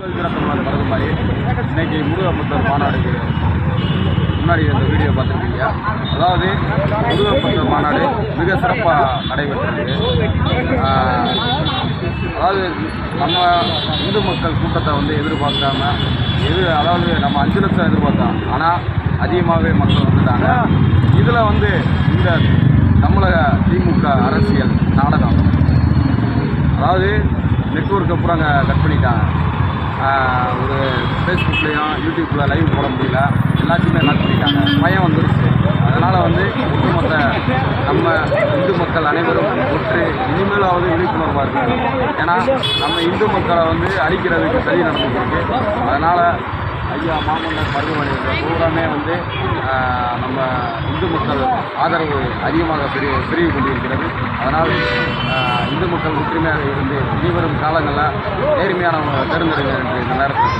தமிழ்நாடு மாதிரி இன்னைக்கு முருகப்பத்தர் மாநாடுக்கு முன்னாடி இந்த வீடியோ பார்த்துருக்கீங்க. அதாவது முருகப்பத்தர் மாநாடு மிக சிறப்பாக நடைபெற்றது அதாவது நம்ம இந்து மக்கள் கூட்டத்தை வந்து எதிர்பார்க்காம எது அதாவது நம்ம அஞ்சு லட்சம் எதிர்பார்த்தோம். ஆனால் அதிகமாகவே மக்கள் வந்துட்டாங்க. இதில் வந்து இந்த தமிழக திமுக அரசியல் நாடகம். அதாவது நெட்ஒர்க் அப்புறம் அங்கே கட் பண்ணிட்டாங்க. ஒரு ஃபேஸ்புக்லேயும் யூடியூப்பில் லைவ் போட முடியல. எல்லாத்தையுமே கட் பண்ணிட்டாங்க? பயம் வந்துருச்சு. அதனால் வந்து ஒட்டுமொத்த நம்ம இந்து மக்கள் அனைவரும் ஒற்று இனிமேலாவது விழிப்புணர்வாக இருக்கணும். ஏன்னா நம்ம இந்து மக்களை வந்து அழிக்கிறதுக்கு சரி நடந்துருக்கு அதனால் ஐயா மாமன்னர் மருதுமணி பூராமே வந்து நம்ம இந்து மக்கள் ஆதரவு அதிகமாக பெரிய பெருகி கொண்டிருக்கிறது. அதனால் ஆஹ், மக்கள் ஒற்றுமையாக இருந்து இனிவரும் காலங்களில் நேர்மையானவங்க தேர்ந்தெடுங்க என்று இந்த நேரத்தில்